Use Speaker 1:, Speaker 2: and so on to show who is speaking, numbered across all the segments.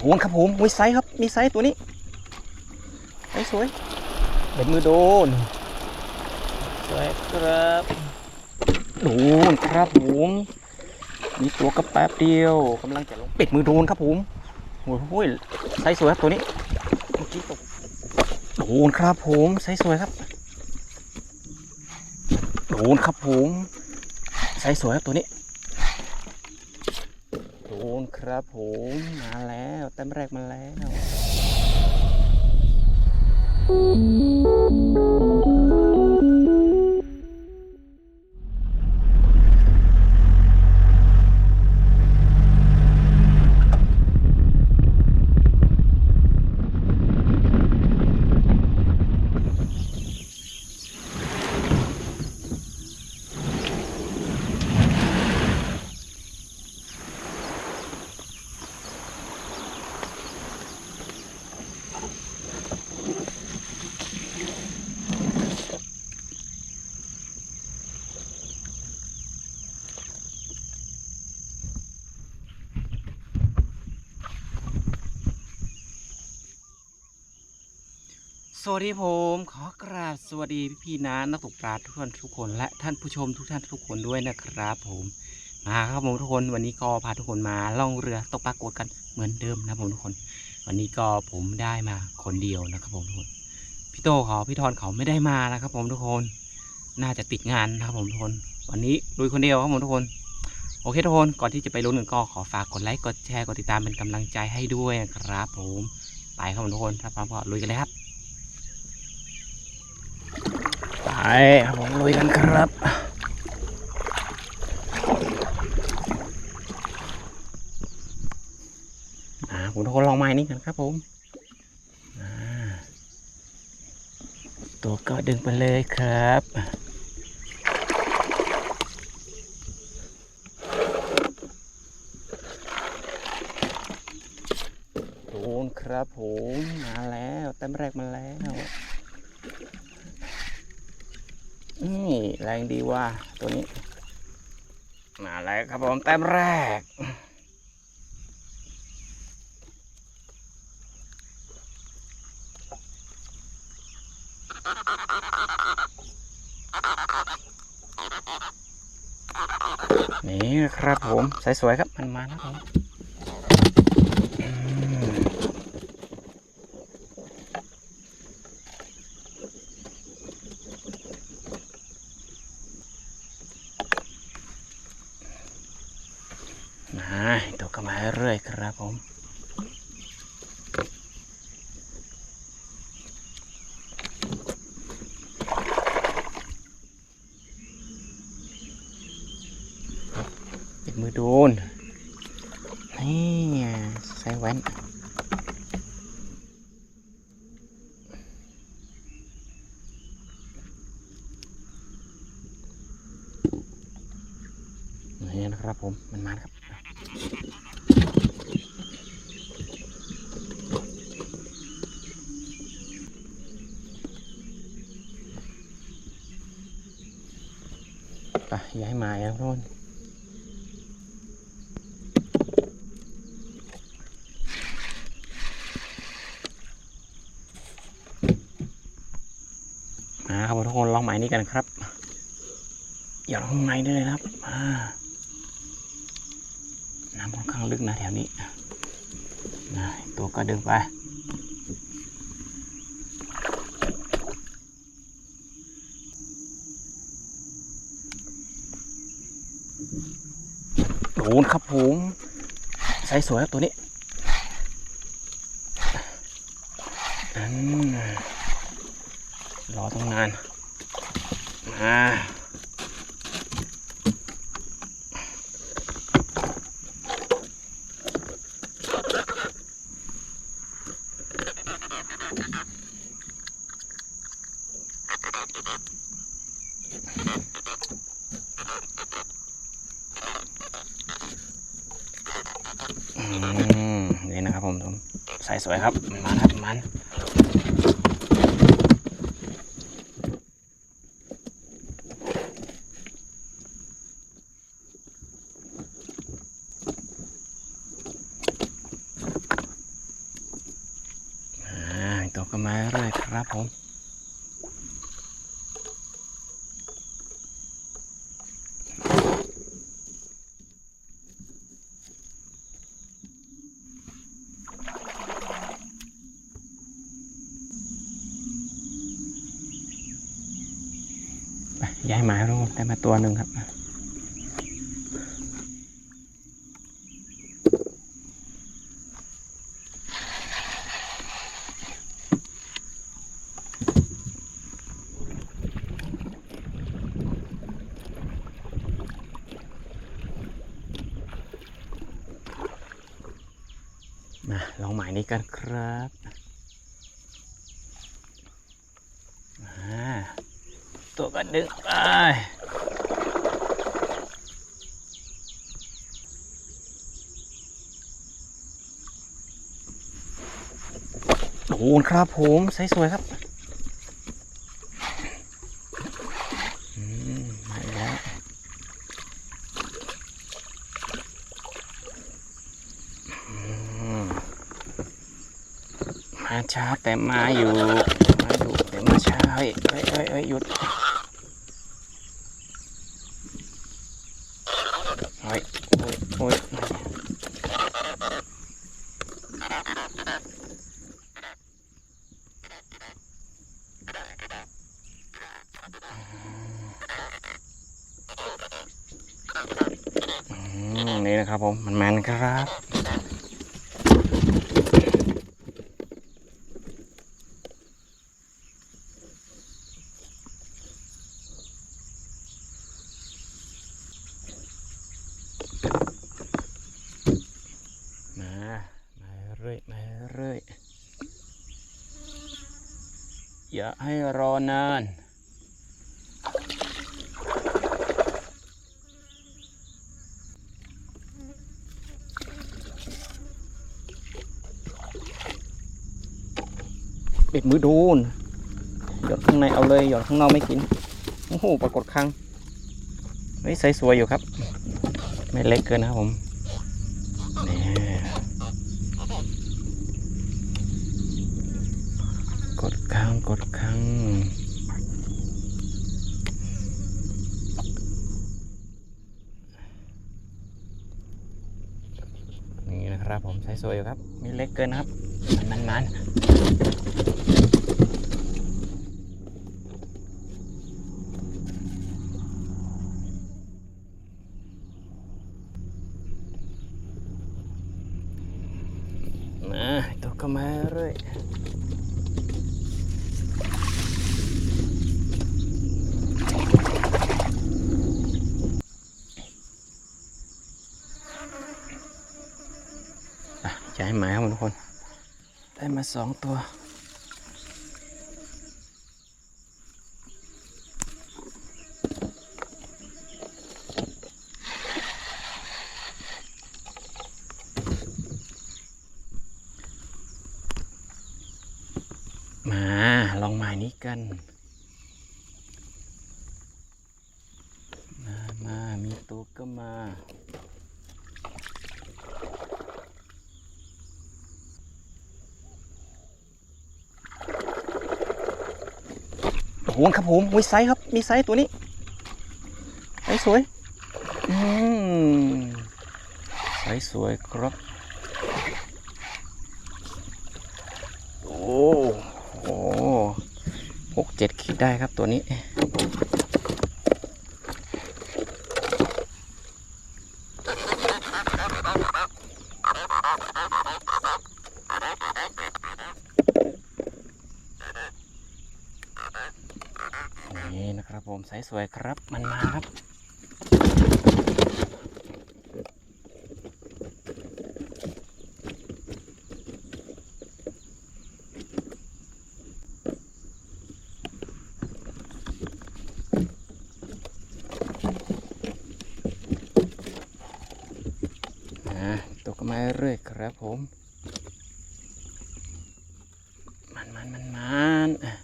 Speaker 1: โหนครับผมมีไซส์ครับ มีไซส์ตัวนี้ไซส์สวยเบ็ดมือโดน สวยครับโดนครับผมมีตัวกระแป๊บเดียวกำลังจะลงเป็ดมือโดนครับผมโอ้โหไซส์สวยครับตัวนี้เมื่อกี้ตกโดนครับผมไซส์สวยครับโดนครับผมไซส์สวยครับตัวนี้โดน ครับผมมาแล้วแต้มแรกมาแล้ว วัสดีผมขอกราบสวัสดีพี่พี่ๆน้านักตกปลาทุกท่านทุกคนและท่านผู้ชมทุกท่านทุกคนด้วยนะครับ ผมมาครับผมทุกคนวันนี้ก็พาทุกคนมาล่องเรือตกปลากดกันเหมือนเดิมนะครับผมทุกคน วันนี้ก็ผมได้มาคนเดียวนะครับผมทุกคนพี่โตเขาพี่ทอนเขาไม่ได้มานะครับ ผมทุกคน น่าจะติดงานนะครับผมทุกคน วันนี้ลุยคนเดียวครับผมทุกคนโอเคทุกคนก่อนที่จะไปลุ้นกันก็ขอฝากกดไลค์กดแชร์กดติดตามเป็นกำลังใจให้ด้วยนะครับ ผมไปครับผมทุกคนถ้าพร้อมก็ลุยกันเลยครับ ไปครับผมลุยกันครับอาผมทุกคนลองไม้นี้กันครับผมตัวก็ดึงไปเลยครับ โดนครับผมมาแล้วแต้มแรกมาแล้ว นี่ ว่าตัวนี้ มาแล้วครับผมแต้มแรก นี่ครับผม สวยๆครับ มันมาแล้วครับม มาตัวก็มาเรื่อยครับผม ปิดมือโดน นี่ใส่แว่น นะครับผมมันมาครับไปย้ายมาแล้วทุกคนมาครับทุกคนลองหมายนี้กันครับอย่าลงข้างในได้เลยนะครับมาางลึกนะแถวนี้นะตัวก็ดึงไปโดนครับผมใสสวยครับตัวนี้รอตั้งนานมา นี่นะครับผมใส่สวยครับมันมาครับมันมาเรื่อยครับผม ไป ย้ายหมายรูปได้มาตัวหนึ่งครับ มาลองหมายนี้กันครับมาตัวกันดึงไป โอ้โหครับผมใสสวยครับมาแล้วมาช้าแต่มาอยู่ มาอยู่แต่มาช้าเฮ้ยเฮ้ยเฮ้ยหยุดเฮ้ยโอ้ยโอ้ยอืม นี่นะครับผมมันมันๆครับมามาเรื่อยมาเรื่อยอย่าให้รอนาน ปิดมือโดนหยอดข้างในเอาเลยหยอดข้างนอกไม่กินโอ้โหปรากฏครั้งเฮ้ยใสสวยอยู่ครับ ไม่เล็กเกินนะครับผมนี่กดค้างกดค้างนี่นะครับผมใช้สวยอยู่ครับไม่เล็กเกินนะครับ มันมันมันมาตัว ก็มาเรื่อยอะจะให้หมายครับทุกคน ได้มาสองตัว มาลองหมายนี้ กัน มามามีตัวก็มาโอ้โหครับผมมีไซส์ครับ มีไซส์ตัวนี้ไซส์สวย อืมไซส์สวยครับ โอ้โหหก เจ็ดขีดได้ครับตัวนี้ นี่นะครับผมใสสวยครับมันมาครับ อ่าตกมาเรื่อยครับผม มันมันมันมันอะ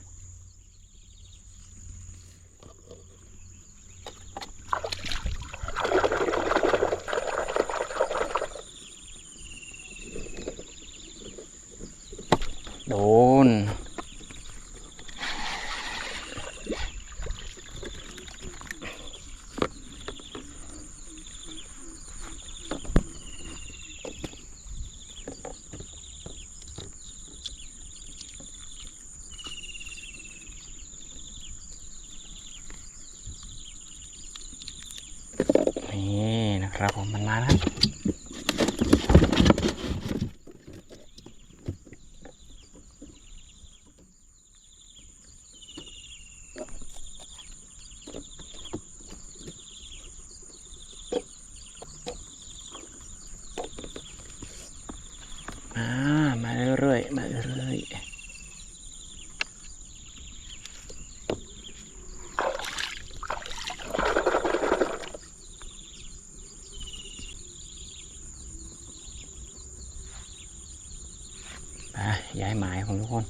Speaker 1: โดน นี่นะครับผมมันมาแล้วครับ มามาเรื่อยๆมาเรื่อยๆ ไปย้ายหมายของทุกคน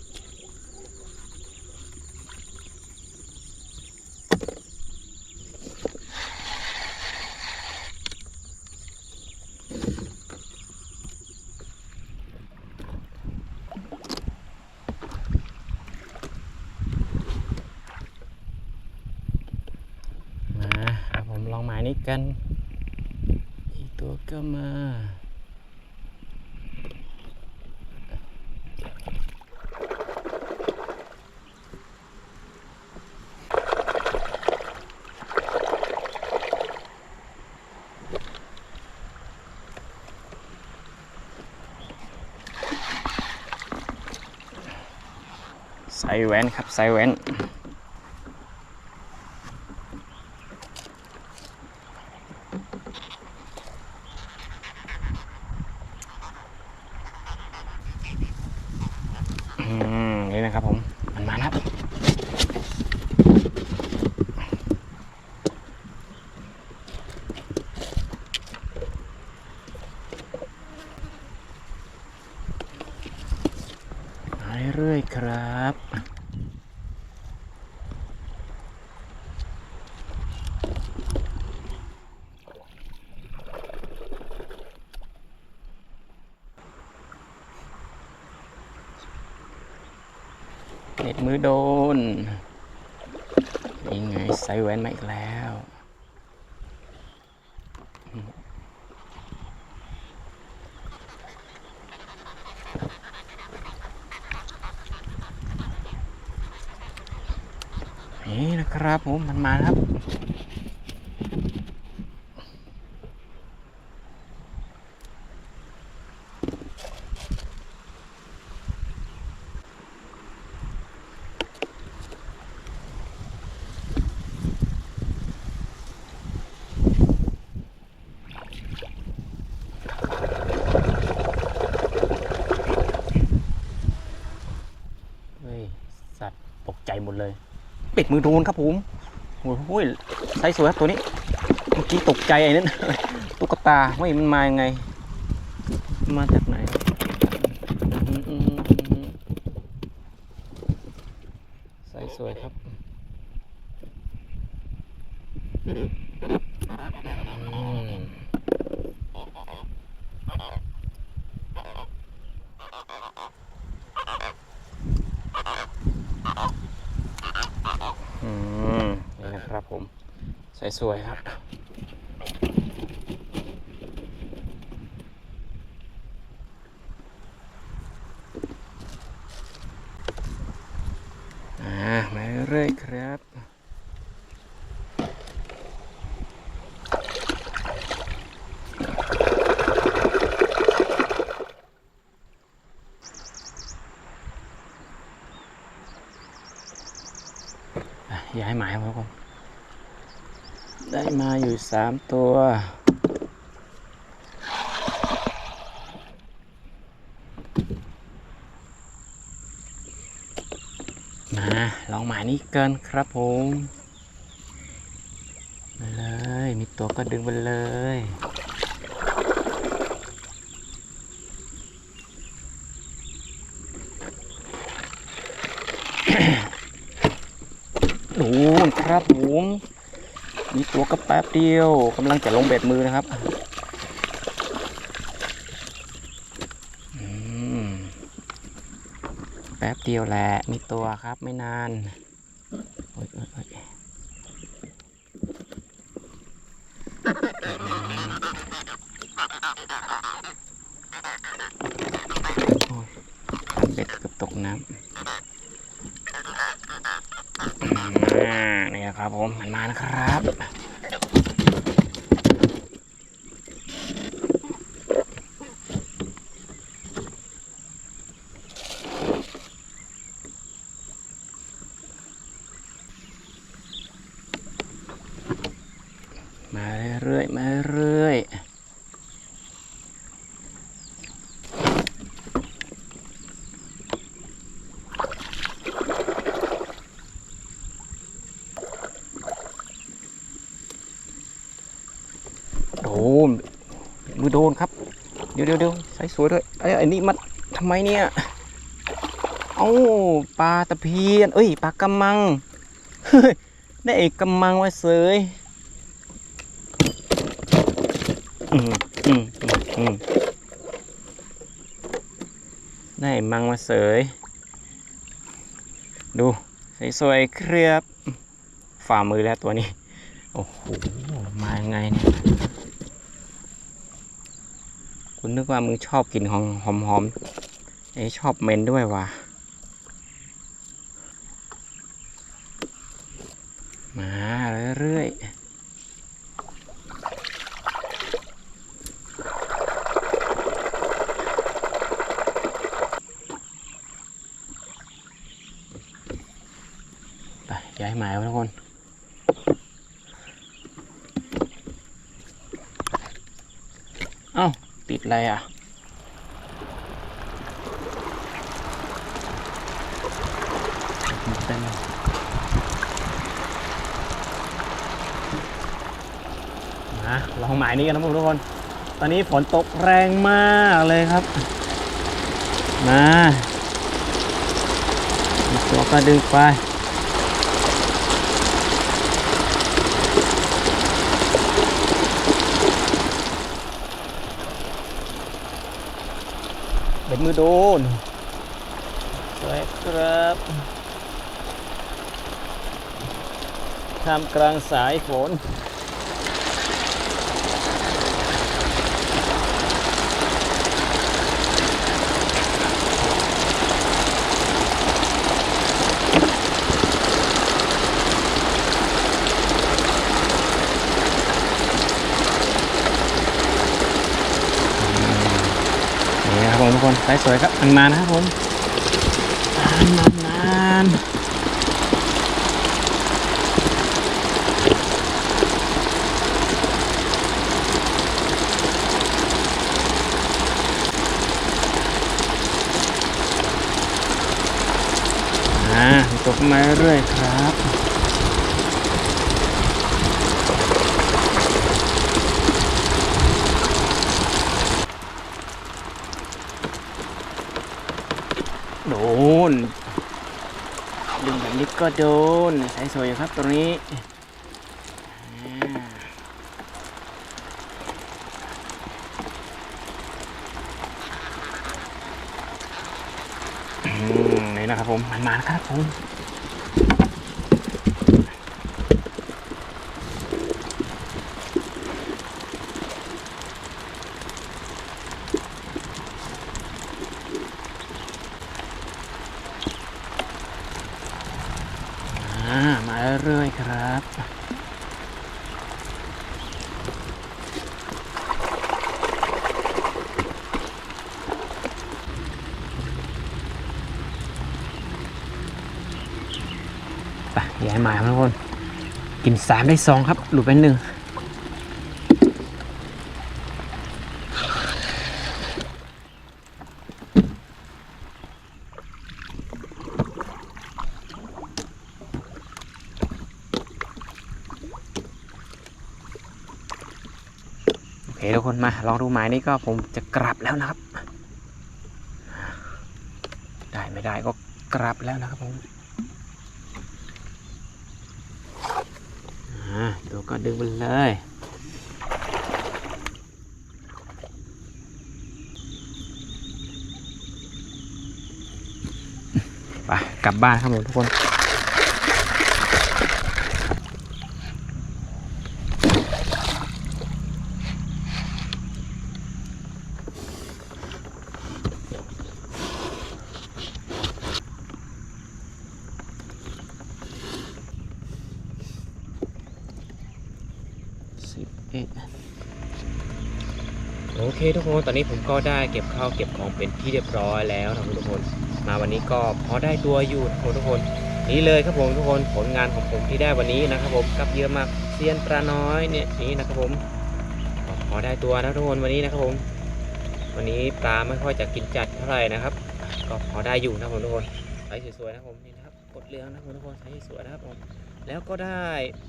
Speaker 1: มาครับผมล องหมายนี้กัน อีกตัวก็มาใส่แว่นครับใส่แว่น อื เลยนะครับผมมันมาแล้วครับมาเรื่อยๆครับ เน็ต มือโดนยังไงใส่แหวนมาอีกแล้วนี่นะครับผมมันมาครับเฮ้ย สัตว์ตกใจหมดเลย ปิดมือโดนครับผมโอ้โหใช้สวยครับตัวนี้ เมื่อกี้ตกใจไอ้นั่นตุ๊กตาไม่มันมายังไง มาจากไหนอืมอืมอืมอืมใส่สวยครับอืมอืมนี่นะครับผม ใสวยครับ อ่ามาเรื่อยครับ อะย้ายหมายมาก่อนได้ มาอยู่สามตัว มาลองหมายนี้เกันครับผมมาเลย มีตัวก็ดึงไปเลยดูนครับผม มีตัวก็แป๊บเดียวกำลังจะลงเบ็ดมือนะครับแป๊บเดียวแหละ มีตัวครับไม่นานโอ๊ยโอ๊ยโอ๊ยโอ้ยเบ็ดเกือบตกน้ำ อ่านี่นะครับผมมันมานะครับ มือ โดนครับ เดี๋ยวเดี๋ยวเดี๋ยวใส่สวยด้วยไอ้ไอ้นี่มันทำไมเนี่ยเอ้าปลาตะเพียน เอ้ยปลากระมังได้เอกกำมังไว้เสยอืมอืมอืมได้มังมาเสย ดูสวยๆเครียบฝ่ามือแล้วตัวนี้ โอ้โห มายังไงเนี่ย คุณนึกว่ามึงชอบกลิ่นหอมหอมหอมเอ้ชอบเมนด้วยว่ะ มาเรื่อยๆไปย้ายหมายไว้ทุกคน เอ้าติดอะไรอะ เป็นมาลองหมายนี้กันนะทุกคน ตอนนี้ฝนตกแรงมากเลยครับ มาตัวก็ดึงไป เบ็ดมือโดนสวยครับท่ามกลางสายฝนครับผมทุกคน สวยครับมันมานะครับผมนานนานอ่าตกมาเรื่อยครับ โดน ดึงแบบนี้ ก็โดนสายสวยครับตรงนี้อ่าอืมนี่นะครับผมมันมาครับผมอ่ามาเรื่อยๆครับ ไปย้ายหมายครับทุกคน กิน สามได้สองครับ หลุดไปหนึ่งโอเคทุกคนมา ลองดูหมายนี้ก็ผมจะกลับแล้วนะครับ ได้ไม่ได้ก็กลับแล้วนะครับผม อ่าตัวก็ดึงไปเลยไปกลับบ้านครับผมทุกคน สิบเอ็ดโอเค ทุกคนตอนนี้ผมก็ได้เก็บข้าวเก็บของเป็นที่เรียบร้อยแล้วนะทุกคน มาวันนี้ก็พอได้ตัวอยู่นทุกคน นี่เลยครับผมทุกคนผลงานของผมที่ได้วันนี้นะครับผมกับเยอะมากเซียนปลาน้อยเนี่ยนี่นะครับผมพอได้ตัวนะทุกคนวันนี้นะครับผม วันนี้ปลาไม่ค่อยจะกินจัดเท่าไหร่นะครับ ก็พอได้อยู่นะผมทุกคนไซส์สวยๆนะครับผมนี่นะครับกดเรืองนะครับผมทุกคนไซส์สวยนะครับผมแล้วก็ได้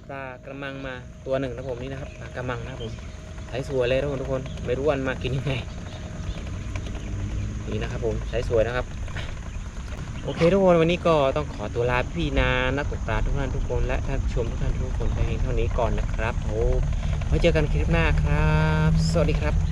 Speaker 1: ปลากระมังมาตัวหนึ่งนะครับผมนี่นะครับปลากระมังนะครับผม ใช้สวยเลยทุกคนทุกคนไม่รู้วันมากินยังไงนี่นะครับผมใช้สวยนะครับ โอเคทุกคนวันนี้ก็ต้องขอตัวลาพี่นานักตกปลาทุกท่านทุกคนและท่านชมทุกท่านทุกคนไปเพียงเท่านี้ก่อนนะครับผมไว้เจอกันคลิปหน้าครับ สวัสดีครับ